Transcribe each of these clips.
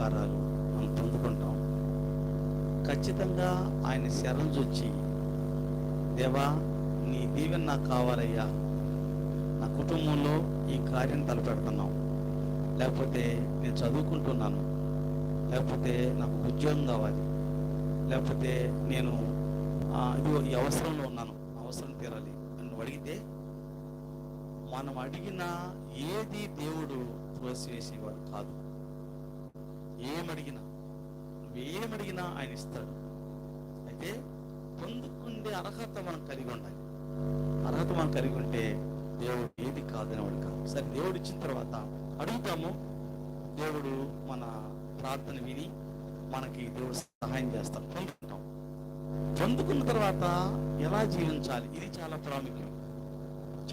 ఉపకారాలు మనం పొందుకుంటాం. ఖచ్చితంగా ఆయన శరణ చొచ్చి దేవా నీ దీవెన నాకు కావాలయ్యా. నా కుటుంబంలో ఈ కార్యం తలపెడుతున్నాం. లేకపోతే నేను చదువుకుంటున్నాను. లేకపోతే నాకు ఉద్యోగం కావాలి. లేకపోతే నేను ఆ, ఇదిగో ఈ అవసరంలో ఉన్నాను. అవసరం తీరాలి. అని అడిగితే మనం అడిగిన ఏది దేవుడు త్రోసివేసేవాడు కాదు. ఏమడిగినా నువ్వేమడిగినా ఆయన ఇస్తాడు. అయితే పొందుకుండే అర్హత మనం కలిగి ఉండాలి. అర్హత మనం కలిగి ఉంటే దేవుడు ఏది కాదని వాడు కాదు. సరే దేవుడు ఇచ్చిన తర్వాత అడుగుతాము. దేవుడు మన ప్రార్థన విని మనకి దేవుడు సహాయం చేస్తాడు. పొందుకుంటాం. పొందుకున్న తర్వాత ఎలా జీవించాలి? ఇది చాలా ప్రాముఖ్యం.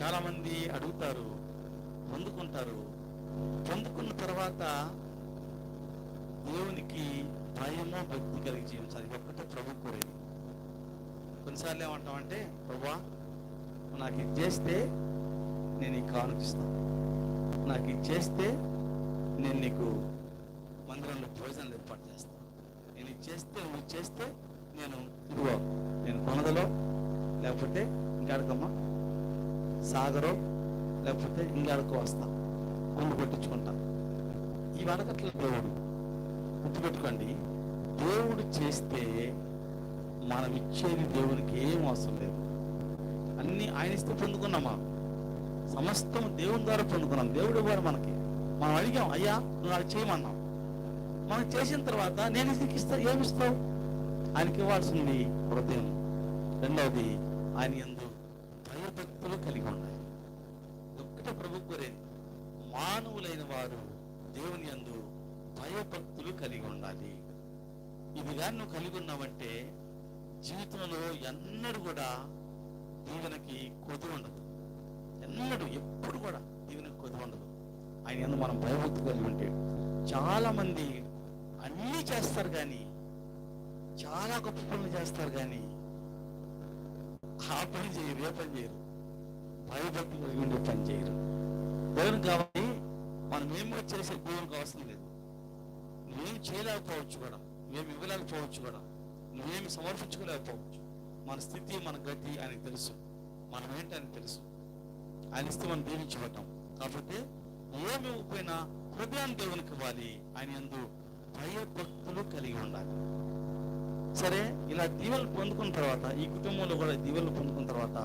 చాలా మంది అడుగుతారు పొందుకుంటారు. పొందుకున్న తర్వాత దేవునికి భయమో భక్తి కలిగి జీవించాలి. ఇది ఒక్కటే ప్రభు కోరేది. కొన్నిసార్లు ఏమంటామంటే ప్రభా నాకు ఇది చేస్తే నేను నీకు కానుకిస్తాను నాకు ఇది చేస్తే నేను నీకు మందిరంలో భోజనాలు ఏర్పాటు చేస్తాను. నేను ఇది చేస్తే నువ్వు చేస్తే నేను ఇదిగో నేను కొనదలో లేకపోతే ఇంకాడకమ్మా సాగరో లేకపోతే ఇంకాడకో వస్తా. కొండు పట్టించుకుంటా. ఈ వడకట్ల దేవుడు గుర్తుపెట్టుకోండి. దేవుడు చేస్తే మనం ఇచ్చేది దేవునికి ఏం అవసరం లేదు. అన్ని ఆయన ఇస్తే పొందుకున్నామా? సమస్తం దేవుని ద్వారా పొందుకున్నాం. దేవుడు వారు మనకి. మనం అడిగాం అయ్యా నువ్వు నాకు చేయమన్నాం మనం చేసిన తర్వాత నేను నీకు ఇస్తా ఏమిస్తావు ఆయనకి ఇవ్వాల్సింది హృదయం. రెండవది ఆయన ఎందు భయభక్తులు కలిగి ఉన్నాయి ఒక్కటే ప్రభు కోరేది. మానవులైన వారు దేవుని యందు భయభక్తులు కలిగి ఉండాలి. ఇది నువ్వు కలిగి ఉన్నావంటే జీవితంలో ఎన్నడూ కూడా దీవెనకి కొద్ది ఉండదు. ఎన్నడూ ఎప్పుడు కూడా దీవెనకి కొద్ది ఉండదు. ఆయన ఎందుకు మనం భయభక్తి కలిగి ఉంటే చాలా మంది అన్నీ చేస్తారు కానీ చాలా గొప్ప పనులు చేస్తారు కానీ ఆ పని చేయరు ఏ పని చేయరు. భయభక్తి కలిగి ఉండే పని చేయరు. దేవునికి కావాలి మనం ఏం చేసే దేవునికి అవసరం లేదు నువ్వేం చేయలేకపోవచ్చు కూడా. నువ్వేం ఇవ్వలేకపోవచ్చు కూడా. నువ్వేమి సమర్పించుకోలేకపోవచ్చు. మన స్థితి మన గతి ఆయనకు తెలుసు. మనం ఏంటి ఆయనకు తెలుసు? ఆయన ఇస్తే మనం దీవించబడ్డాం. కాబట్టి ఏమి ఇవ్వకపోయినా హృదయాన్ని దేవునికి ఇవ్వాలి. ఆయన ఎందు భయభక్తులు కలిగి ఉండాలి. సరే ఇలా దీవెలు పొందుకున్న తర్వాత ఈ కుటుంబంలో కూడా దీవెలు పొందుకున్న తర్వాత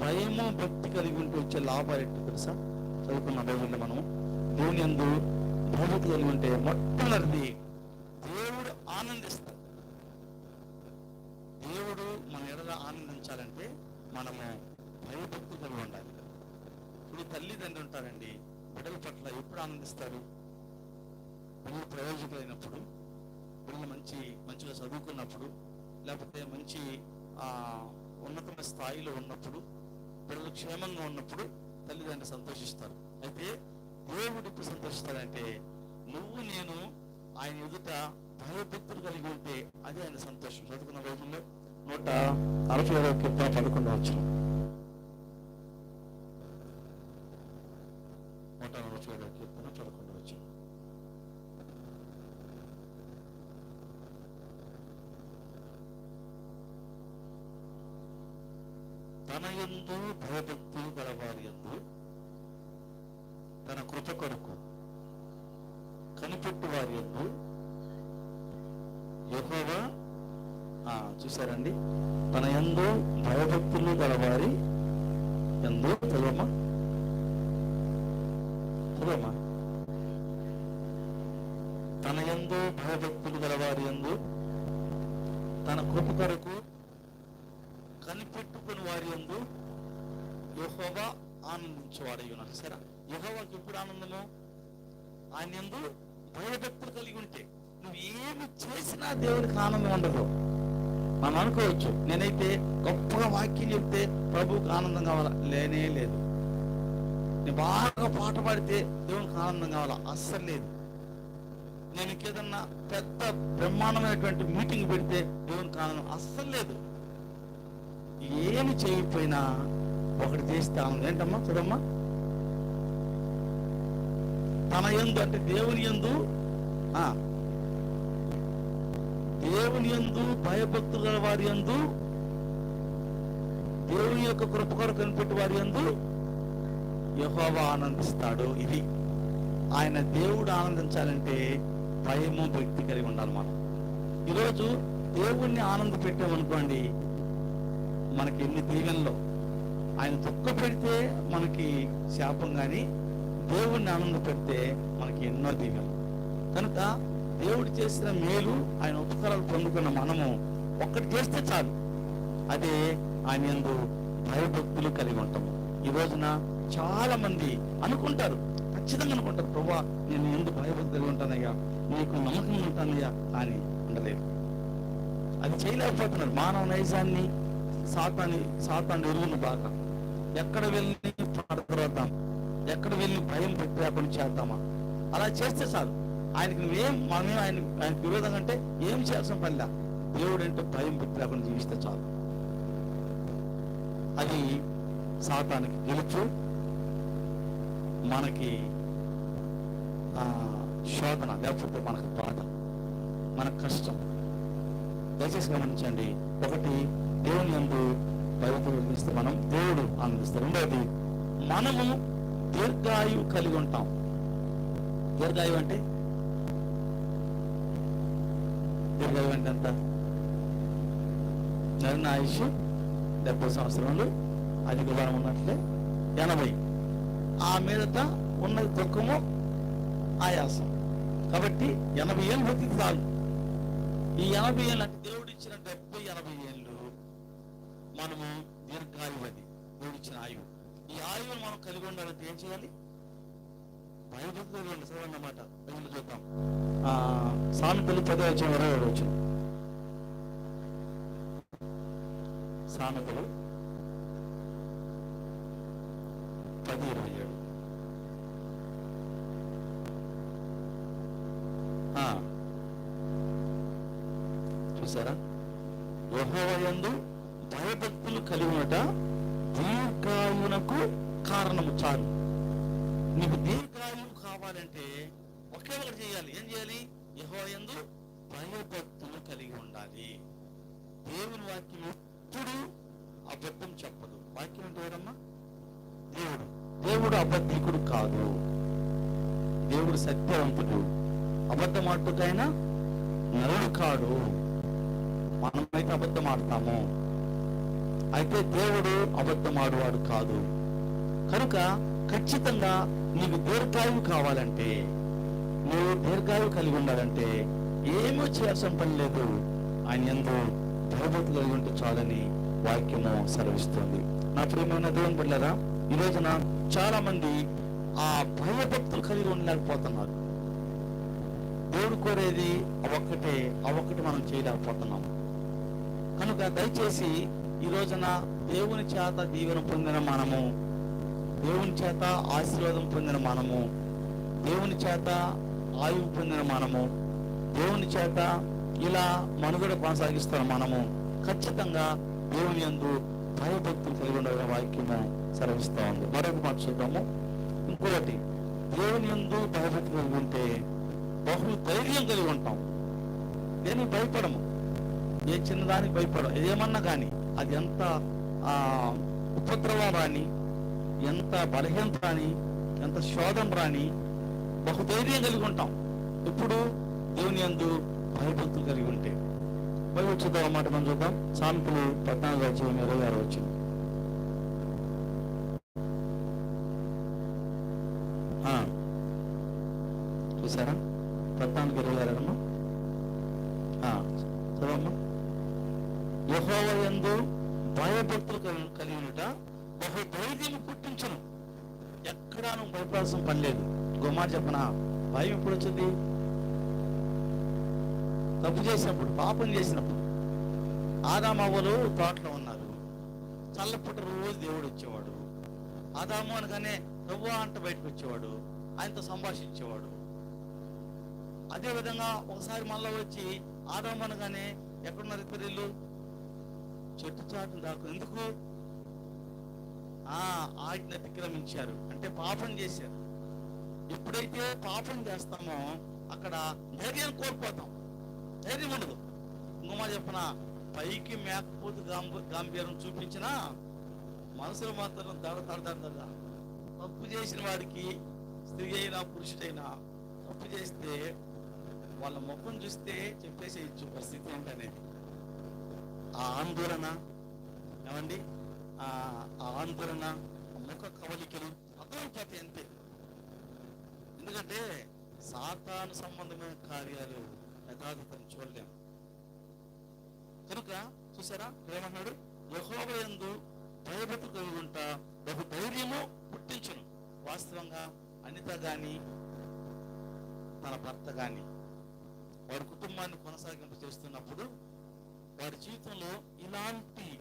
భయము భక్తి కలిగి ఉంటూ వచ్చే లాభాలు ఏంటో తెలుసా? చదువుకున్న బైబిల్లో మనం దేవుని ఎందు భయభక్తి కలిగి ఉంటే మొట్టమొదటిది దేవుడు ఆనందిస్తాడు. దేవుడు మన ఎడల ఆనందించాలంటే మనము భయభక్తి కలిగి ఉండాలి. ఇప్పుడు తల్లిదండ్రులు ఉంటారండి బిడ్డల పట్ల ఎప్పుడు ఆనందిస్తారు? పిల్లలు ప్రయోజకులైనప్పుడు పిల్లలు మంచి మంచిగా చదువుకున్నప్పుడు లేకపోతే మంచి ఆ, ఉన్నతమైన స్థాయిలో ఉన్నప్పుడు పిల్లలు క్షేమంగా ఉన్నప్పుడు తల్లిదండ్రులు సంతోషిస్తారు. అయితే దేవుడు ఇప్పుడు సంతోషిస్తాడంటే నువ్వు నేను ఆయన ఎదుట భయభక్తులు కలిగి ఉంటే అదే ఆయన సంతోషం. చదువుకున్న రోజుల్లో నూట నలభై ఏడవ కీర్తన పదకొండవ వచ్చిన నూట నలభై ఏడవ కీర్తన పదకొండవ వచ్చిన తన ఎందు భయభక్తులు గలవారి ఎందు తన కృప కొరకు కనిపెట్టు వారి ఎందు యహోవా ఆ, చూసారండి తన ఎందు భయభక్తులు గలవారి ఎందు చదవమ్మా చదవమ్మా తన ఎందు భయభక్తులు గలవారి ఎందు తన కృప కొరకు కనిపెట్టుకుని వారి ఎందు యహోవా ఆనందించేవాడై ఉన్నారు సరే. యహోవాకి ఎప్పుడు ఆనందము? ఆయన ఎందు భయభక్తులు కలిగి ఉంటే. నువ్వు ఏమి చేసినా దేవునికి ఆనందం ఉండదు. మనం అనుకోవచ్చు నేనైతే గొప్పగా వాక్యం చెప్తే ప్రభువుకి ఆనందం కావాలా? లేనే లేదు. నేను బాగా పాట పాడితే దేవునికి ఆనందం కావాలా? అస్సలు లేదు. నేను ఇంకేదన్నా పెద్ద బ్రహ్మాండమైనటువంటి మీటింగ్ పెడితే దేవునికి ఆనందం అస్సలు లేదు. ఏమి చేయకపోయినా ఒకటి చేస్తే ఆనందం. ఏంటమ్మా? చూడమ్మా. తన ఎందు అంటే దేవుని ఎందు ఆ, దేవుని యందు భయభక్తులు గల వారి యందు? దేవుని యొక్క కృప కొరకు కనిపెట్టి వారి యందు? యెహోవా ఆనందిస్తాడు. ఇది ఆయన దేవుడు ఆనందించాలంటే భయము భక్తి కలిగి ఉండాలి మనం. ఈరోజు దేవుణ్ణి ఆనంద పెట్టామనుకోండి మనకి ఎన్ని దీవెనలో. ఆయన దుఃఖ పెడితే మనకి శాపం కానీ దేవుణ్ణి ఆనంద పెడితే మనకి ఎన్నో దీవెనలు. కనుక దేవుడు చేసిన మేలు ఆయన ఉపకారాలు పొందుకున్న మనము ఒక్కటి చేస్తే చాలు. అదే ఆయన ఎందు భయభక్తులు కలిగి ఉంటాము. ఈ రోజున చాలా మంది అనుకుంటారు ఖచ్చితంగా అనుకుంటారు ప్రభా నేను ఎందుకు భయభక్తి కలిగి ఉంటానయ్యా నీకు నమ్మకం ఉంటానయ్యా అని ఉండలేదు అది చేయలేకపోతున్నారు. మానవ నైజాన్ని సాతాన్ని సాతాన్ని ఎరువును బాగా ఎక్కడ వెళ్ళి తర్వాత ఎక్కడ వెళ్ళి భయం పెట్టకుండా చేద్దామా? అలా చేస్తే చాలు. ఆయనకి నువ్వేం మనమే ఆయన ఆయనకు విరోధంగా అంటే ఏం చేయాల్సిన పనిలా? దేవుడు అంటే భయం పెట్టి లేకుండా జీవిస్తే చాలు. అది సాతానికి గెలుచు మనకి ఆ, శోధన లేకపోతే మనకు బాధ మన కష్టం. దయచేసి గమనించండి. ఒకటి దేవుని యందు భయపడిస్తే మనం దేవుడు ఆనందిస్తాం. రెండవది మనము దీర్ఘాయువు కలిగి ఉంటాం. దీర్ఘాయువు అంటే? దీర్ఘాయువు అంటే ఎంత? నరిన ఆయుష్ డెబ్బై సంవత్సరాలు అధిక బలం ఉన్నట్లే ఎనభై. ఆ మీదట ఉన్న దుఃఖము ఆయాసం. కాబట్టి ఎనభై ఏళ్ళు బతికి చాలు. ఈ ఎనభై ఏళ్ళు అంటే దేవుడు ఇచ్చిన డెబ్బై ఎనభై ఏళ్ళు మనము దీర్ఘాయువు అది దేవుడు ఇచ్చిన ఆయువు. ఈ ఆయువును మనం కలిగి ఉండాలంటే ఏం చేయాలి? భయభక్తులు కలిగి ఉండాలి చదవండి అన్నమాట. బైబిల్ చూద్దాం. ఆ, సామెతలు పదో వచ్చిన ఇరవై ఏడు వచ్చిన సామెతలు పది ఇరవై ఏడు. ఆ, చూసారా? యెహోవాయందు భయభక్తులు కలిగి ఉన్నట దీర్ఘాయునకు కారణము చాలు. నీకు దీర్ఘాయువు కావాలంటే ఒకే ఒకటి చేయాలి. ఏం చేయాలి? యెహోవాయందు భయభక్తులు కలిగి ఉండాలి. దేవుని వాక్యం ఎప్పుడు అబద్ధం చెప్పదు. వాక్యం అంటే ఎవరమ్మా? దేవుడు. దేవుడు అబద్ధికుడు కాదు. దేవుడు సత్యవంతుడు. అబద్ధం ఆడుకైనా నరుడు కాడు. మనమైతే అబద్ధం ఆడతాము. అయితే దేవుడు అబద్ధం ఆడువాడు కాదు. కనుక ఖచ్చితంగా నీకు దీర్ఘాయువు కావాలంటే నువ్వు దీర్ఘాయువు కలిగి ఉండాలంటే ఏమో చేయాల్సిన పని లేదు. ఆయన ఎందు భయభక్తులు కలిగి ఉంటే చాలని వాక్యము సెలవిస్తుంది. నా ప్రేమైన దేవుని బిడ్డలారా ఈ రోజున చాలా మంది ఆ భయభక్తులు కలిగి ఉండలేకపోతున్నారు. దేవుడు కోరేది ఒక్కటే ఒక్కటి మనం చేయలేకపోతున్నాం. కనుక దయచేసి ఈ రోజున దేవుని చేత దీవెన పొందిన మనము దేవుని చేత ఆశీర్వాదం పొందిన మనము దేవుని చేత ఆయువు పొందిన మనము దేవుని చేత ఇలా మనుగడ కొనసాగిస్తున్న మనము ఖచ్చితంగా దేవుని యందు భయభక్తులు కలిగి ఉండాలని వాక్యము సెలవిస్తూ ఉంది. మరొక మాట చూద్దాము. ఇంకొకటి దేవుని యందు భయభక్తి కలిగి ఉంటే బహు ధైర్యం కలిగి ఉంటాం. దేనికి భయపడము? ఏ చిన్నదానికి భయపడం ఏమన్నా కానీ. అది ఎంత ఆ ఉపద్రవం రాని ఎంత బలహీనత రాని ఎంత శోధం రాని బహుధైర్యం కలిగి ఉంటాం. ఇప్పుడు దేవుని అందు భయభక్తులు కలిగి ఉంటే. బైబిల్ చూద్దాం అన్నమాట మనం చూద్దాం. సామెతలు పద్నాలుగు అధ్యాయం ఇరవై ఆరు వచ్చింది. చూసారా పద్నాలుగు ఇరవై ఆరు అమ్మా ఆ, చదవమ్మా యెహోవ యందు భయభక్తులు కలి- కలిగినట బహు ధైర్యం పుట్టించను ఎక్కడా నువ్వు భయపడాల్సిన పని లేదు గుమ్మా చెప్పనా భయం ఎప్పుడు వచ్చింది తప్పు చేసినప్పుడు పాపం చేసినప్పుడు ఆదామవ్వలు తోటలో ఉన్నారు. చల్లపుట్ట రోజు దేవుడు వచ్చేవాడు. ఆదాము అనగానే రవ్వ అంట బయటకు వచ్చేవాడు. ఆయనతో సంభాషించేవాడు. అదే విధంగా ఒకసారి మళ్ళా వచ్చి ఆదాము అనగానే ఎక్కడున్నారు ఇద్దరు ఇల్లు చెట్టు చాటు దాకు. ఎందుకు? ఆ ఆజ్ఞ అతిక్రమించారు. అంటే పాపం చేశారు. ఎప్పుడైతే పాపం చేస్తామో అక్కడ ధైర్యం కోల్పోతాం. ధైర్యం ఉండదు. ఇంకో చెప్పిన? పైకి మేకపోతు గాంభ గాంభీర్యం చూపించినా మనసులో మాత్రం దడ దడ దడ తప్పు చేసిన వాడికి స్త్రీ అయినా పురుషుడైనా తప్పు చేస్తే వాళ్ళ ముఖం చూస్తే చెప్పేసేయచ్చు పరిస్థితి ఏంటనేది. ఆ ఆందోళన ఏమండి? ఆ ఆందోళన ముఖ కవలికలు అర్థమైపోతాయి అంతే. ఎందుకంటే సాతాను సంబంధమైన కార్యాలు యథార్థతను చూడలేము కనుక చూసారా? ఏమన్నాడు? యహోవయందు భయభక్తి కలిగి ఉంటా బహు ధైర్యము పుట్టించును. వాస్తవంగా అనిత గాని తన భర్త గాని వారి కుటుంబాన్ని కొనసాగింపు చేస్తున్నప్పుడు వారి జీవితంలో ఇలాంటి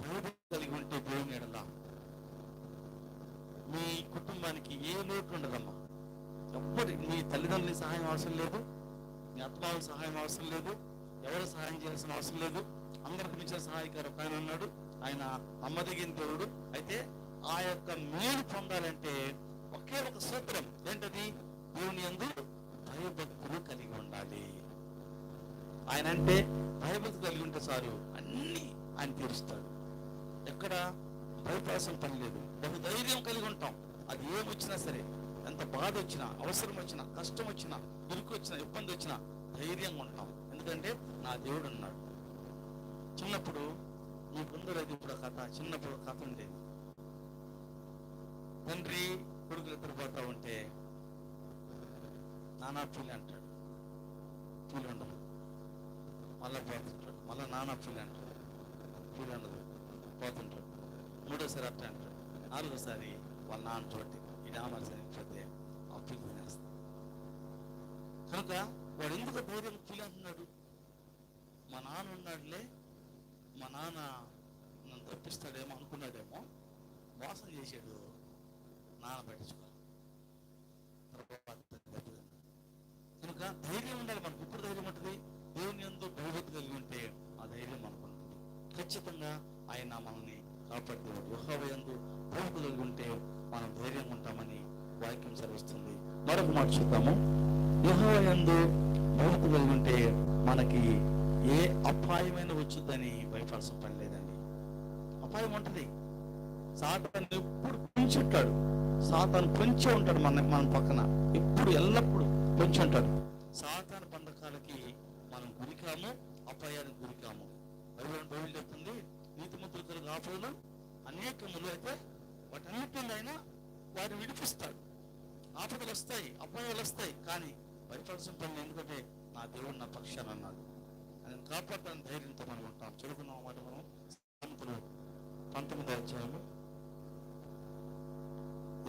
భయభక్తి కలిగి ఉంటే దేవుని ఎడలా. మీ కుటుంబానికి ఏ లోటు ఉండదమ్మా. ఎప్పటి మీ తల్లిదండ్రుల సహాయం అవసరం లేదు. మీ అత్తమావుల సహాయం అవసరం లేదు. ఎవరు సహాయం చేయాల్సిన అవసరం లేదు. అందరికి మించిన సహాయకారు ఒక ఆయన ఉన్నాడు. ఆయన అమ్మదగిన దేవుడు. అయితే ఆ యొక్క మేలు పొందాలంటే ఒకే ఒక సూత్రం ఏంటది? దేవుని ఎందు భయభక్తులు కలిగి ఉండాలి. ఆయన అంటే భయభక్తులు కలిగి ఉంటే చాలు అన్ని ఆయన తీరుస్తాడు. ఎక్కడ? భయపడాల్సిన పని లేదు. ధైర్యం కలిగి ఉంటాం. అది ఏమొచ్చినా సరే. ఎంత బాధ వచ్చినా అవసరం వచ్చినా కష్టం వచ్చినా దురికి వచ్చినా ఇబ్బంది వచ్చినా ధైర్యంగా ఉంటాం ఎందుకంటే నా దేవుడు ఉన్నాడు. చిన్నప్పుడు మీ ముందరది ఇప్పుడు కథ చిన్నప్పుడు కథ ఉండేది తండ్రి కొడుకులు ఇద్దరు పోతా ఉంటే నానా పిల్లి అంటాడు. పిల్లి ఉండదు. మళ్ళా పోతుంటాడు. మళ్ళా నానా పిల్లి అంటాడు. పిల్లి ఉండదు. పోతుంటాడు. మూడోసారి అట్లా అంటాడు. నాలుగోసారి వాళ్ళ నాన్న చోటి ఈ నామాలు అప్పులు కనుక వాడు ఎందుకు ధైర్యం ఫీల్ అంటున్నాడు? మా నాన్న ఉన్నాడులే మా నాన్న నన్ను తప్పిస్తాడేమో అనుకున్నాడేమో మోసం చేశాడు నాన్న పట్టించుకోవాలి. కనుక ధైర్యం ఉండాలి మనకు. ఇప్పుడు ధైర్యం ఉంటుంది? దేవుని ఎంతో భయభక్తి కలిగి ఉంటే ఆ ధైర్యం మనకు ఉంటుంది. ఖచ్చితంగా ఆయన మనల్ని కాపాడుతున్నాడు యెహోవా భయభక్తి కలిగి ఉంటే మనం ధైర్యంగా ఉంటామని వాక్యం సరిస్తుంది మరొక మాట చూద్దాము. యెహోవా యందు భయభక్తి కలిగి ఉంటే మనకి ఏ అపాయమైన వచ్చుద్దని భయపడాల్సిన పని లేదండి అపాయం ఉంటుంది. సాతాను ఎప్పుడు పెంచి ఉంటాడు సాతాను పెంచి ఉంటాడు మన మన పక్కన. ఎప్పుడు ఎల్లప్పుడు పెంచి ఉంటాడు. సాతాను బంధకాలకి మనం గురికాము అపాయానికి గురికాము. బైబిల్ బైబిల్ చెప్తుంది నీతిమంతులు కలిగిన ఆపదలు అనేకములు అయితే వాటన్నిటిలో అయినా వారిని విడిపిస్తాడు. ఆపదలు వస్తాయి అపాయాలు వస్తాయి కానీ భయపడాల్సిన పని ఎందుకంటే నా దేవుడు నా పక్షాన్ని అన్నాడు ఆయన కాపాడటానికి ధైర్యంతో మనం ఉంటాం. చదువుకున్నాం మాట మనం. సామెతలు పంతొమ్మిది అధ్యాయులు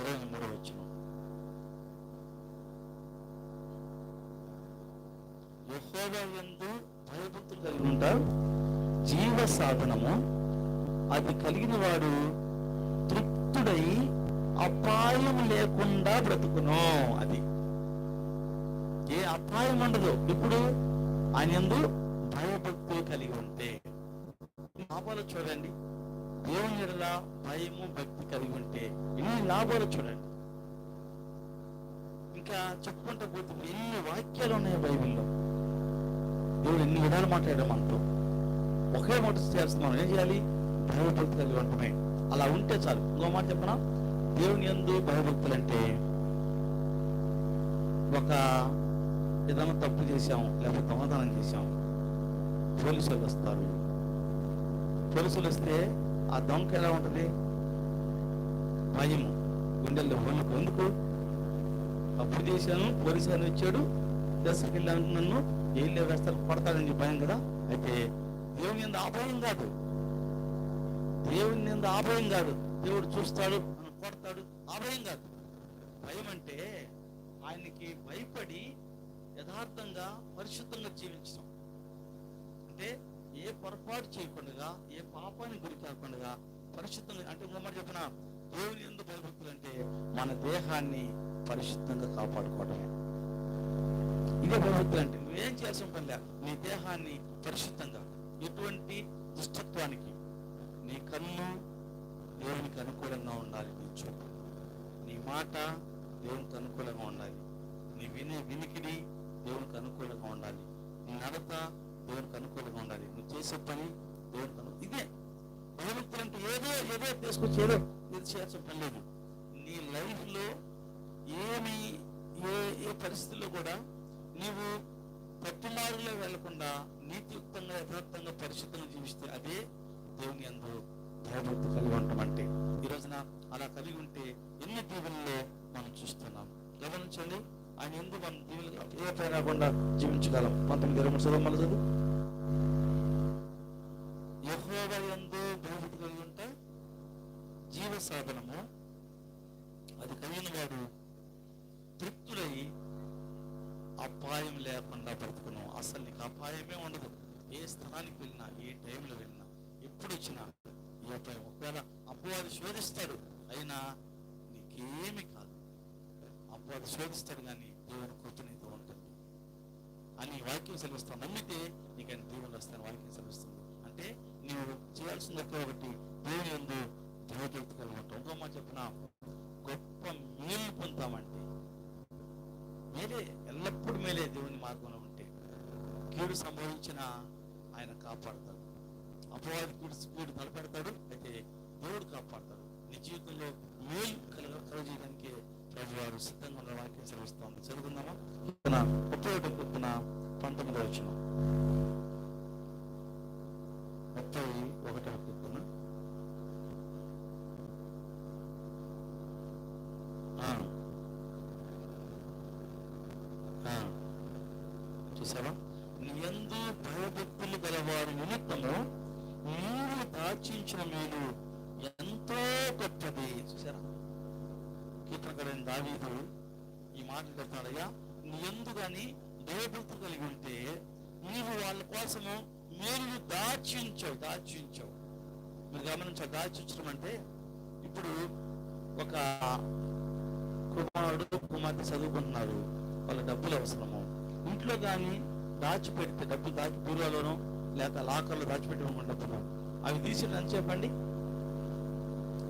ఇరవై మూడో వచ్చిన యెహోవా భయభక్తులు కలిగి ఉంటారు. జీవ సాధనము. అది కలిగిన వాడు భక్తుడై అపాయం లేకుండా బ్రతుకును అది. ఏ అపాయం ఉండదు. ఇప్పుడు ఆయనందు భయభక్తులు కలిగి ఉంటే లాభాలు చూడండి. దేవుని ఎడల భయము భక్తి కలిగి ఉంటే ఎన్ని లాభాలు చూడండి. ఇంకా చెప్పుకుంటూ పోతే ఎన్ని వాక్యాలు ఉన్నాయి బైబిల్లో. దేవుడు ఎన్ని విధాలు మాట్లాడడం మనతో. ఒకే మాట చేస్తున్నాం ఏం చేయాలి? భయభక్తి కలిగి ఉండటమే. అలా ఉంటే చాలు. ఇంకో మాట చెప్పనా? దేవుని ఎందు భయభక్తులు అంటే ఒక ఏదైనా తప్పు చేశాం లేకపోతే దొంగతనం చేశాం. పోలీసులు వస్తారు. పోలీసులు వస్తే ఆ దొంగ ఎలా ఉంటుంది? భయం గుండెల్లో వణుకు ఎందుకు అప్పు చేశాను పోలీసు అని వచ్చాడు. దశకి వెళ్ళాను నన్ను జైల్లో వేస్తారు కొడతాడని భయం కదా? అయితే దేవుని మీద ఆ భయం కాదు. దేవుని నింద ఆ కాదు. దేవుడు చూస్తాడు మనం కొడతాడు. ఆ కాదు. భయం అంటే ఆయనకి భయపడి యథార్థంగా పరిశుద్ధంగా జీవించడం. అంటే ఏ పొరపాటు చేయకుండా ఏ పాపాన్ని గురి కాకుండా పరిశుద్ధంగా అంటే ఇంకో చెప్పిన? దేవుని ఎందుకు భయభక్తులు అంటే మన దేహాన్ని పరిశుద్ధంగా కాపాడుకోవడమే. ఇదే భయభక్తులు అంటే నువ్వేం చేయాల్సిన పని లేదు నీ దేహాన్ని పరిశుద్ధంగా ఎటువంటి దుష్టత్వానికి నీ కన్ను దేవునికి అనుకూలంగా ఉండాలి. నీ చూపు నీ మాట దేవునికి అనుకూలంగా ఉండాలి. నీ వినే వినికిడి దేవునికి అనుకూలంగా ఉండాలి. నీ నడత దేవునికి అనుకూలంగా ఉండాలి. నువ్వు చేసే పని దేవుని కను ఇదే. భయభక్తులు అంటే ఏదో ఏదో తీసుకొచ్చి ఏదో ఇది చేయాల్సిన పని లేదు. నీ లైఫ్లో ఏమి ఏ ఏ పరిస్థితుల్లో కూడా నీవు తప్పుమారులో వెళ్ళకుండా నీతియుక్తంగా యథార్థంగా పరిశుద్ధంగా జీవిస్తే అదే దేవుని అందు భయభక్తి కలిగి ఉంటామంటే ఈ రోజున అలా కలిగి ఉంటే ఎన్ని దీవుల్లో మనం చూస్తున్నాం. గమనించండి ఆయన ఎందు మనం దీవులు ఏ పైన రాకుండా జీవించగలం? పంతొమ్మిది ఇరవై మూడు చదువు మళ్ళీ చదువు యెహోవా యందు భయభక్తి కలిగి ఉంటే జీవ సాధనము అది కలిగిన వాడు తృప్తులై అపాయం లేకుండా బ్రతుకును అసలు నీకు అపాయమే ఉండదు ఏ స్థానానికి వెళ్ళినా ఏ టైంలో వెళ్ళినా ఎప్పుడు వచ్చినా ఏ అపాయం ఒకవేళ అపవాది శోధిస్తాడు అయినా నీకేమి కాదు అపవాది కానీ దేవుని కృప ఉండదు. అని వాక్యం సెలవిస్తాను నమ్మితే నీకు ఆయన దేవుని వస్తాను వాక్యం సెలవిస్తుంది. అంటే నీవు చేయాల్సింది ఒకే ఒకటి దేవుని ఎందు భయభక్తి కలిగి ఉంటావు ఇంకో మాట చెప్పిన గొప్ప మేలు పొందుతామంటే మేలే ఎల్లప్పుడూ మేలే దేవుని మార్గంలో ఉంటే కీడు సంభవించిన ఆయన కాపాడతాడు. అపవాది కూడి కీడు తలపెడతాడు అయితే దేవుడు కాపాడతాడు. నీ జీవితంలో మేలు కలగ కలగజేయడానికి ప్రభు వారు సిద్ధంగా ఉన్న వాక్యం సెలవిస్తోంది. చదువుకుందామా? ముప్పై ఒకటి కీర్తన పంతొమ్మిది వచ్చిన ముప్పై ఒకటవ కీర్తన చూసావా నీ యందు భయభక్తులు గలవారి నిమిత్తము నీవు దాచించిన మేలు ఎంతో గొప్పది చూసారా కీర్తనకరైన దావీదు ఈ మాట చెప్తాడయ్యా నీ ఎందు గాని భయభక్తులు కలిగి ఉంటే నీవు వాళ్ళ కోసము మేలు దాచించావు దాచించావు. మీరు గమనించావు దాచించడం అంటే ఇప్పుడు ఒక కుమారుడు కుమార్తె చదువుకుంటున్నారు వాళ్ళ డబ్బులు అవసరము. ఇంట్లో కానీ దాచిపెడితే డబ్బులు దాచి బీరువాలోనో లేక లాకర్లో దాచిపెట్టి డబ్బులు అవి తీసి అని చెప్పండి.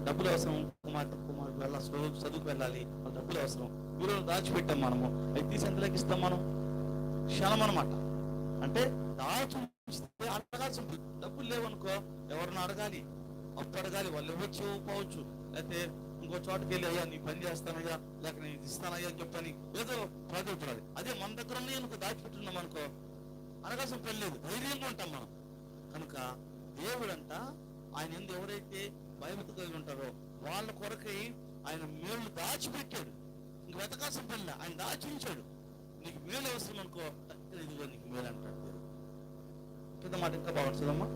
డబ్బులు అవసరం కుమార్తె కుమారుడు వెళ్ళాలి చదువుకు వెళ్ళాలి. వాళ్ళ డబ్బులు అవసరం. బీరువాలో దాచిపెట్టాం మనము. అవి తీసి ఎంతలోకి ఇస్తాం మనం? క్షణం అనమాట అంటే దాచి అడగాల్సి ఉంటుంది డబ్బులు లేవనుకో ఎవరిని అడగాలి? అప్పు అడగాలి. వాళ్ళు ఇవ్వచ్చు పోవచ్చు. లేకపోతే ఇంకో చోటకి వెళ్ళి అయ్యా నీ పని చేస్తానయ్యా లేక నేను ఇస్తానయ్యా అని చెప్పని ఏదో ప్రాధాన్యపడాలి అదే. మన దగ్గర ఉన్నాయి అనుకో దాచిపెట్టున్నాం అనుకో అడగాల్సిన పని లేదు. ధైర్యంగా ఉంటాం మనం. కనుక దేవుడంట ఆయన ఎందు ఎవరైతే భయభక్తి కలిగి ఉంటారో వాళ్ళ కొరకై ఆయన మేలు దాచిపెట్టాడు. ఇంక వెతకాల్సిన పని ఆయన దాచి ఉంచాడు నీకు మేలు అవసరం అనుకో ఇదిగో నీకు మేలు అంటాడు దేవుడు. కింద మాట ఇంకా బాగుంటుందమ్మా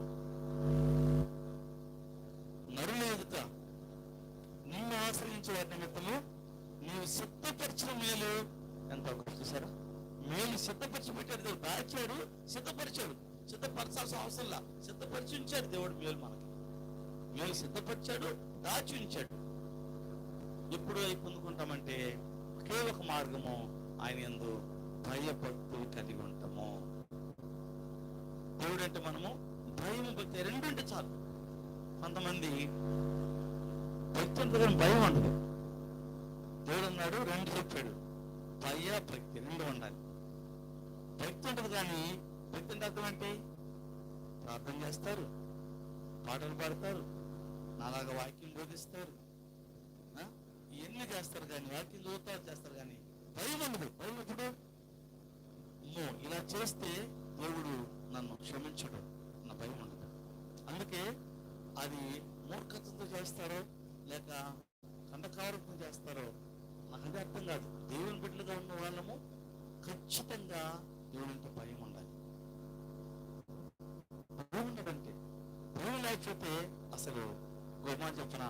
నరులు ఎదుట నిన్ను ఆశ్రయించే వారి నిమిత్తము నీవు సిద్ధపరిచిన మేలు ఎంత చూసారా? మేలు సిద్ధపరిచి పెట్టాడు దేవుడు దాచాడు సిద్ధపరిచాడు. సిద్ధపరచాల్సిన అవసరంలా సిద్ధపరిచి ఉంచాడు దేవుడు మేలు మనకి. మేలు సిద్ధపరిచాడు దాచి ఉంచాడు ఎప్పుడు అవి పొందుకుంటామంటే ఒకే ఒక మార్గము ఆయన ఎందు భయభక్తులు కలిగి ఉంటాము. దేవుడు అంటే మనము భయం భక్తి రెండు అంటే చాలు. కొంతమంది భక్తి ఉంటుంది భయం ఉండదు. దేవుడు అన్నాడు రెండు చెప్పాడు. భయ భక్తి రెండు ఉండాలి. భక్తి ఉంటుంది కానీ భక్తి అంటే అర్థం ఏంటి ప్రార్థన చేస్తారు పాటలు పాడతారు నాలాగా వాక్యం బోధిస్తారు ఆ? ఇవన్నీ చేస్తారు కానీ వాక్యం చదువుతారు చేస్తారు కానీ భయం ఉండదు. భయం ఎప్పుడు అమ్మో ఇలా చేస్తే దేవుడు నన్ను క్షమించడు. నా భయం ఉండదు. అందుకే అది మూర్ఖతతో చేస్తారో లేక కండకావరంతో చేస్తారో నాకు అది అర్థం కాదు. దేవుని బిడ్డలుగా ఉన్న వాళ్ళము ఖచ్చితంగా దేవునితో భయం ఉండాలి. భయం ఉండదంటే భయం లేకపోతే అసలు గోమా చెప్పిన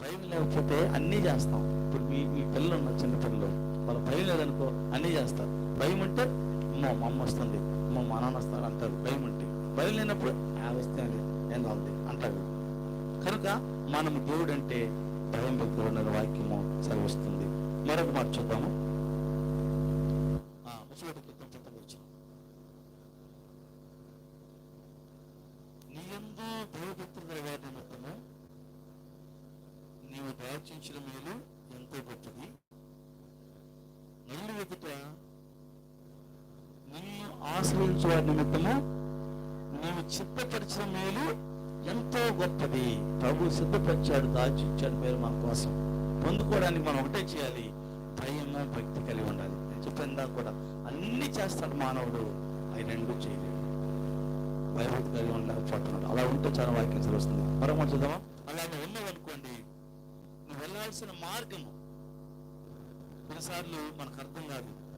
భయం లేకపోతే అన్నీ చేస్తాం. ఇప్పుడు మీ మీ పిల్లలు ఉన్నారు చిన్న పిల్లలు వాళ్ళ భయం లేదనుకో అన్నీ చేస్తారు. భయం అంటే మా అమ్మ వస్తుంది మా మా నాన్న వస్తారు అంటారు. భయం అంటే భయం లేనప్పుడు ఆ వస్తే అని ఏం ఉంది అంటారు. కనుక మనం దేవుడు అంటే భయం పెట్టుకున్న ఉన్న వాక్యము సెలవిస్తుంది మరొక మాట చూద్దాము ఆ, ముప్పై ఒకటి క్రితం పంతొమ్మిది వచ్చిన నీ యందు భయభక్తులు గల వారి నిమిత్తము నీవు దాచించిన మేలు ఎంతో గొప్పది. నల్లు ఎదుట నిన్ను ఆశ్రయించే వారి నిమిత్తము నీవు చిత్తపరిచిన మేలు ఎంతో గొప్పది. ప్రభు సిద్ధపరిచాడు దాచిచ్చాడు మేలు మన కోసం. పొందుకోవడానికి మనం ఒకటే చేయాలి. భయము భక్తి కలిగి ఉండాలి. నేను చెప్పిన కూడా అన్ని చేస్తాడు మానవుడు. అవి రెండు చేయలేడు. భయభక్తి కలిగి ఉండలేకపోతున్నాడు అలా ఉంటే చాలా వాక్యం వస్తుంది మరొక చూద్దామా అలా నువ్వు ఉన్నావు అనుకోండి నువ్వు మార్గము. కొన్నిసార్లు మనకు అర్థం కాదు.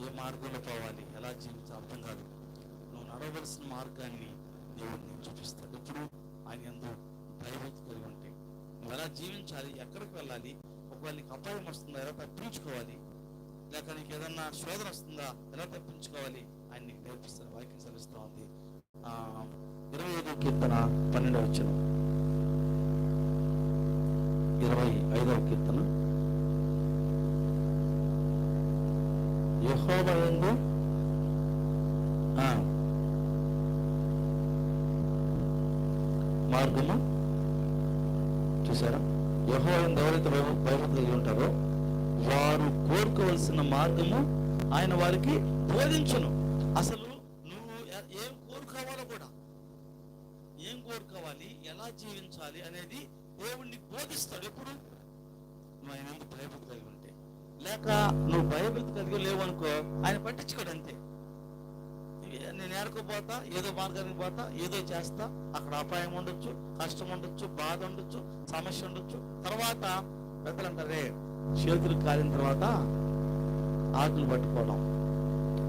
ఏ మార్గంలో పోవాలి? ఎలా జీవించాలి? అర్థం కాదు. నువ్వు నడవలసిన మార్గాన్ని దేవుడు నేను చూపిస్తాడు. ఇప్పుడు ఆయన ఎందు భయభక్తి కలిగి ఉంటే నువ్వు ఎలా జీవించాలి? ఎక్కడికి వెళ్ళాలి? ఒకవేళ నీకు అపాయం వస్తుందా? ఎలా తప్పించుకోవాలి? లేక నీకు ఏదన్నా శోధన వస్తుందా? ఎలా తప్పించుకోవాలి? ఆయన నీకు నేర్పిస్తాను వాక్యం సెలవిస్తూ ఉంది. ఆ, ఇరవై ఐదు కీర్తన పన్నెండు వచ్చిన ఇరవై ఐదవ కీర్తన. యెహోవా మార్గము? చూసారా యెహోవా ఎవరైతే భయ- కలిగి ఉంటారో వారు కోరుకోవలసిన మార్గము ఆయన వారికి బోధించను అసలు నువ్వు ఎ- ఏం కోరుకోవాలో కూడా ఏం కోరుకోవాలి ఎలా జీవించాలి అనేది దేవుణ్ణి ఎప్పుడు నువ్వు ఆయన ఎందుకు భయభక్తి కలిగి ఉంటే. లేక నువ్వు భయభక్తి కలిగి లేవనుకో ఆయన పట్టించుకోడు అంతే. నేను ఏడుకోపోతా ఏదో మార్గానికి పోతా ఏదో చేస్తా అక్కడ అపాయం ఉండొచ్చు కష్టం ఉండొచ్చు బాధ ఉండొచ్చు సమస్య ఉండొచ్చు. తర్వాత పెద్దలు అంటారే చేతులు కాలిన తర్వాత ఆకులు పట్టుకోవడం.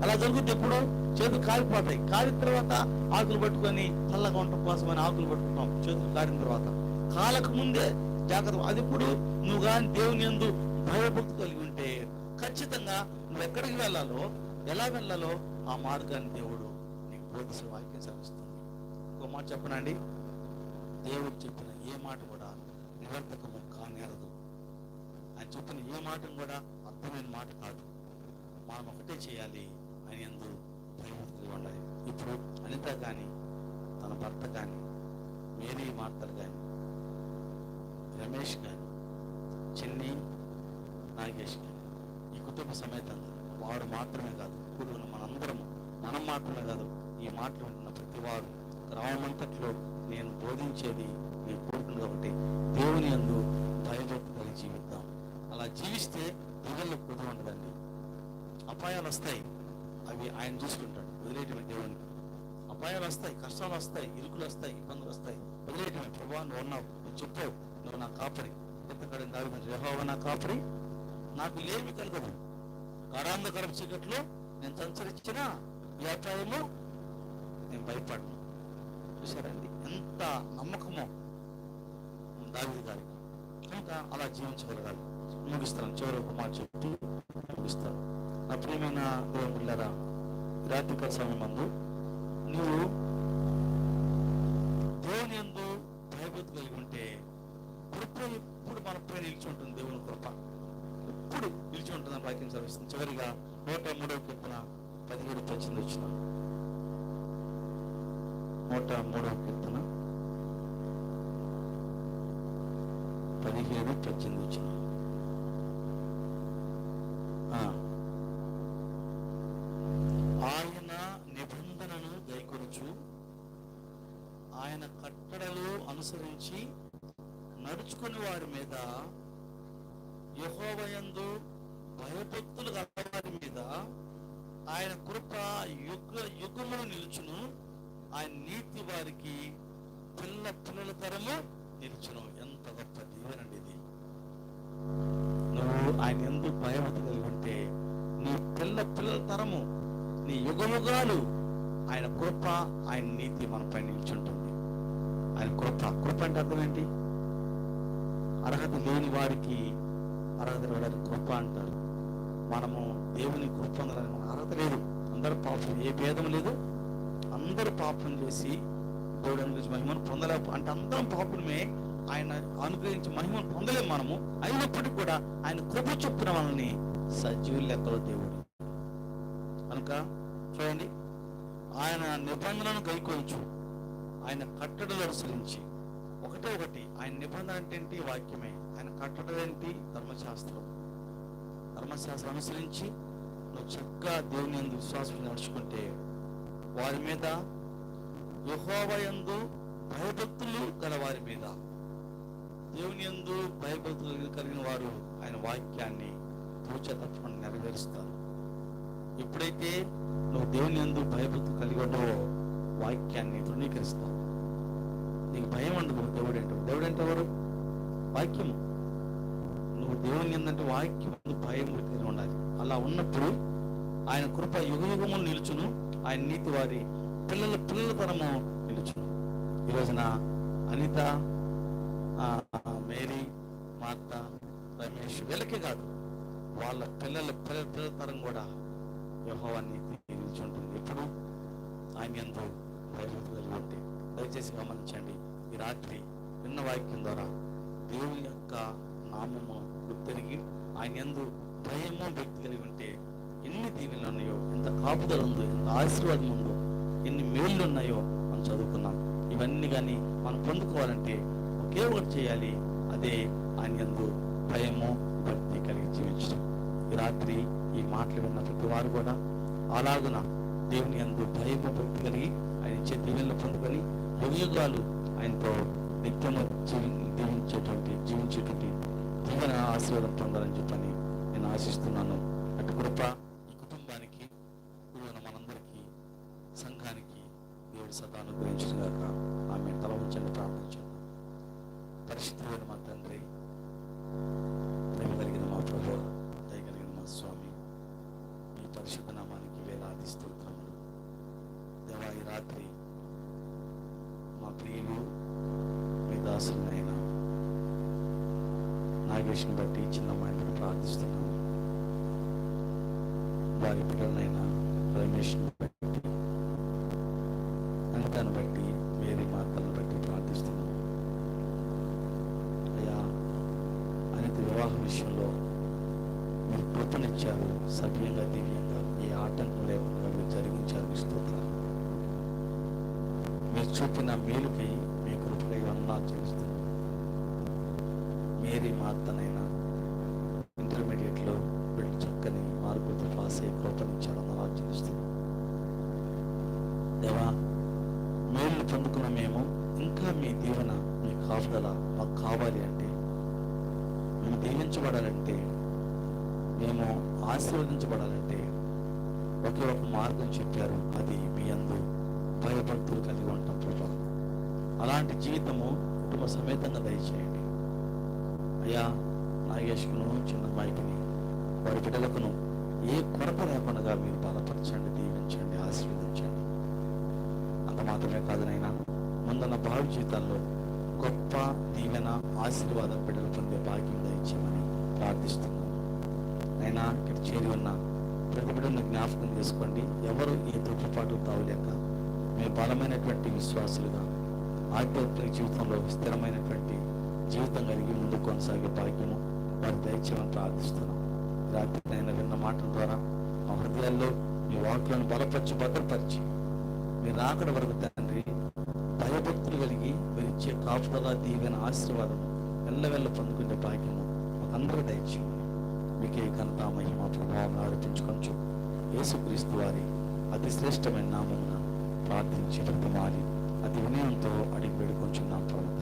అలా జరుగుతుంది ఎప్పుడు. చేతులు కాలిపోతాయి. కాలిన తర్వాత ఆకులు పట్టుకొని చల్లగా ఉండటం కోసమని ఆకులు పట్టుకుంటాం. చేతులు కాలిన తర్వాత. కాలకు ముందే జాగ్రత్త. అది ఇప్పుడు నువ్వు కానీ దేవుని ఎందు భయభక్తి కలిగి ఉంటే ఖచ్చితంగా నువ్వు ఎక్కడికి వెళ్ళాలో ఎలా వెళ్ళాలో ఆ మార్గాన్ని దేవుడు నీకు బోధిసే వాక్యం సెలవిస్తుంది ఇంకో మాట చెప్పనండి. దేవుడు చెప్పిన ఏ మాట కూడా నివర్తకము కానేరదు. ఆయన చెప్పిన ఏ మాట కూడా అర్థమైన మాట కాదు. మనం ఒకటే చేయాలి. అని ఎందు భయభక్తులు ఉండాలి ఇప్పుడు అనిత కానీ తన భర్త కానీ మేరీ మాటలు కానీ రమేష్ గారు చిన్ని నాగేష్ గారు ఈ కుటుంబ సమేతంగా వాడు మాత్రమే కాదు ఇప్పుడు మనందరము మనం మాత్రమే కాదు ఈ మాటలు ఉంటున్న ప్రతి వారు గ్రామమంతట్లో నేను బోధించేది నేను కోరుకున్నది ఒకటి దేవుని అందు భయభక్తి కలిగి జీవిద్దాం. అలా జీవిస్తే ప్రజల్లో కుదురు ఉండదండి. అపాయాలు వస్తాయి అవి ఆయన చూసుకుంటాడు వదిలేటువంటి దేవుని అపాయాలు వస్తాయి కష్టాలు వస్తాయి ఇరుకులు వస్తాయి ఇబ్బందులు వస్తాయి వదిలేటువంటి ప్రభావం ఉన్నావు చెప్పావు నువ్వు నా కాపరి. ఎత్తకడ దావి యహోవ నా కాపరి. నాకు లేమి కలగదు. గాఢాంధకరం చీకట్లో నేను సంచరించిన వ్యాపారము నేను భయపడను. చూసారండి ఎంత నమ్మకమో. దావిది గారికి కనుక అలా జీవించగలగాలి. ముగిస్తాను. చివరి ఒక మాట ముగిస్తాను. నా ప్రియమైన దేవుళ్ళారా రాత్రికాల సమయం అందు నువ్వు దేవుని ఎందు భయభక్తి కలిగి ఉంటే కృప ఎప్పుడు మనపై నిలిచి ఉంటుంది దేవుని కృప ఎప్పుడు నిలిచి ఉంటుంది వాక్యం చదివిస్తుంది చివరిగా నూట మూడవ కీర్తన పదిహేడు పద్దెనిమిది వచ్చిన నూట మూడవ కీర్తన పదిహేడు పద్దెనిమిది వచ్చిన ఆయన నిబంధనను గైకొనుచు ఆయన కట్టడలు అనుసరించి నడుచుకుని వారి మీద యహోవయందు భయభక్తులు గలవారి మీద ఆయన కృప యుగ యుగమును నిలుచును ఆయన నీతి వారికి పిల్ల పిల్లల తరము నిలుచును ఎంత గొప్ప దీవెనండి ఇది నువ్వు ఆయన ఎందుకు భయభక్తి కలిగి ఉంటే నీ పిల్ల పిల్లల తరము నీ యుగ యుగాలు ఆయన కృప ఆయన నీతి మనపై నిల్చుంటుంది ఆయన కృప అంటే అర్థం ఏంటి అర్హత లేని వారికి అర్హత లేని కృప అంటారు. మనము దేవుని కృప పొందాలని అర్హత లేదు. అందరు పాపం ఏ భేదం లేదు. అందరూ పాపం చేసి దేవుడు అనుగ్రహించి మహిమను పొందలే అంటే అందరం పాపమే ఆయన అనుగ్రహించి మహిమను పొందలేము మనము. అయినప్పటికీ కూడా ఆయన కృప చొప్పున మనల్ని సజీవులు లెక్కలో దేవుడు. కనుక చూడండి ఆయన నిబంధనను గైకొంచు ఆయన కట్టడలు అనుసరించి ఒకటే ఒకటి ఆయన నిబంధన అంటే ఏంటి? వాక్యమే. ఆయన కట్టడలు ఏంటి? ధర్మశాస్త్రం. ధర్మశాస్త్రం అనుసరించి నువ్వు చక్కగా దేవుని యందు విశ్వాసం నడుచుకుంటే వారి మీద యహోవయందు భయభక్తులు గల వారి మీద. దేవుని యందు భయభక్తులు కలిగిన వారు ఆయన వాక్యాన్ని తూచ తప్పకుండా నెరవేరుస్తారు. ఎప్పుడైతే నువ్వు దేవుని యందు భయభక్తులు కలిగి ఉండవో వాక్యాన్ని తృణీకరిస్తావు. దేవుడు దేవుడు అంటే ఎవరు వాక్యం నువ్వు దేవుని ఏంటంటే వాక్యం భయం కలిగి ఉండాలి. అలా ఉన్నప్పుడు ఆయన కృప యుగ యుగములు నిలుచును. ఆయన నీతి వారి పిల్లల పిల్లల తరము నిలుచును. ఈ రోజున అనిత మేరీ మార్త రమేష్ వీళ్ళకే కాదు వాళ్ళ పిల్లల పిల్లల పిల్లల తరం కూడా యెహోవా నీతి నిలుచుంటుంది. ఎప్పుడు? ఆయన ఎందు కలిగి ఉంటే. దయచేసి గమనించండి. ఈ రాత్రి విన్న వాక్యం ద్వారా దేవుని యొక్క నామము గుర్తెరిగి ఆయన ఎందు భయము భక్తి కలిగి ఉంటే ఎన్ని దీవెనలు ఉన్నాయో ఎంత కాపుదల ఉందో ఎంత ఆశీర్వాదం ఉందో ఎన్ని మేళ్ళు ఉన్నాయో మనం చదువుకున్నాం. ఇవన్నీ కానీ మనం పొందుకోవాలంటే ఒకే ఒకటి చేయాలి అదే ఆయన ఎందు భయము భక్తి కలిగి జీవించడం. ఈ రాత్రి ఈ మాటలు విన్న ప్రతి వారు కూడా అలాగున దేవుని యందు భయము భక్తి కలిగి ఆయన ఇచ్చే దీవెనలు పొందుకొని యుగయుగాలు ఆయనతో నిత్యము జీవి దీవించేటువంటి జీవించేటువంటి దీవెన ఆశీర్వాదం పొందాలని చెప్పని నేను ఆశిస్తున్నాను. అటు కృప ఈ కుటుంబానికి గురువున మనందరికీ సంఘానికి దేవుడు సదా అనుగ్రహించుగాక ఆమె తల ఉంచండి ప్రార్థించాను పరిశుద్ధమైన మా తండ్రి దయ కలిగిన మా ప్రభు దయ కలిగిన మా స్వామి మీ పరిశుద్ధ నామానికి వేలాది స్తోత్రములు దేవా ఈ రాత్రి మా ప్రియులు మీ దాసులైనా నాగేష్ని బట్టి చిన్న మైండ్ని ప్రార్థిస్తున్నాను వారి బిడ్డలైనా రమేష్ని బట్టి అనితను బట్టి మేరీ మాతలను బట్టి ప్రార్థిస్తున్నాను అయ్యా అనిత వివాహ విషయంలో మీరు కృపనిచ్చారు సవ్యంగా దివ్యంగా. ఏ ఆటంకం లేకుండా మీరు జరిగించారు. మీ మీరు చూపిన మేలుకై మీ కృపకై అన్నా చేస్తున్నాను మేరీ మార్తనైనా ఇంటర్మీడియట్లో వీళ్ళు చక్కని మార్కులతో పాస్ అయ్యి కృపనిచ్చారని ఆలోచిస్తున్నాను దేవా మేలు పొందుకున్న మేము ఇంకా మీ దీవెన మీ కాపుదల మాకు కావాలి అంటే మేము దీవించబడాలంటే మేము ఆశీర్వదించబడాలంటే ఒకే ఒక మార్గం చెప్పారు. అది మీ అందు భయభక్తులు కలిగి ఉంటాం ప్రభా. అలాంటి జీవితము కుటుంబ సమేతంగా దయచేయండి. అయ్యా నాగేష్కును చిన్న మైకిని వారి బిడ్డలకును ఏ కొరత లేకుండా మీరు బలపరచండి దీవించండి ఆశీర్వదించండి. అంత మాత్రమే కాదునైనా ముందున్న భావి జీవితాల్లో గొప్ప దీవెన ఆశీర్వాదం బిడ్డలు పొందే భాగ్యం దయచేయమని ప్రార్థిస్తున్నాను అయినా ఇక్కడ చేరి ఉన్న ప్రతి బిడ్డను జ్ఞాపకం చేసుకోండి. ఎవరు ఏ దుఃఖపాటు తావలేక మీ బలమైనటువంటి విశ్వాసులుగా ఆధ్యాత్మిక జీవితంలో స్థిరమైనటువంటి జీవితం కలిగి ముందు కొనసాగే భాగ్యము వారి దయచేయమని ప్రార్థిస్తున్నాం. రాత్రి ఆయన విన్న మాటల ద్వారా మా హృదయాల్లో మీ వాక్యాలను బలపరిచి భద్రపరిచి మీరు రాకడ వరకు తండ్రి భయభక్తులు కలిగి మీరు ఇచ్చే కాపుదల దీవెన ఆశీర్వాదం వెళ్ళవెళ్ళ పొందుకునే భాగ్యము మాకందరూ దయచేయండి మీకే ఘనత మహిమ ప్రభావం ఆరోపించుకొంచు యేసుక్రీస్తు వారి అతి శ్రేష్టమైన నామమున ప్రార్థించి బ్రతమాలి అతి వినయంతో అడిగి వేడుకొంచున్నాం ప్రభు.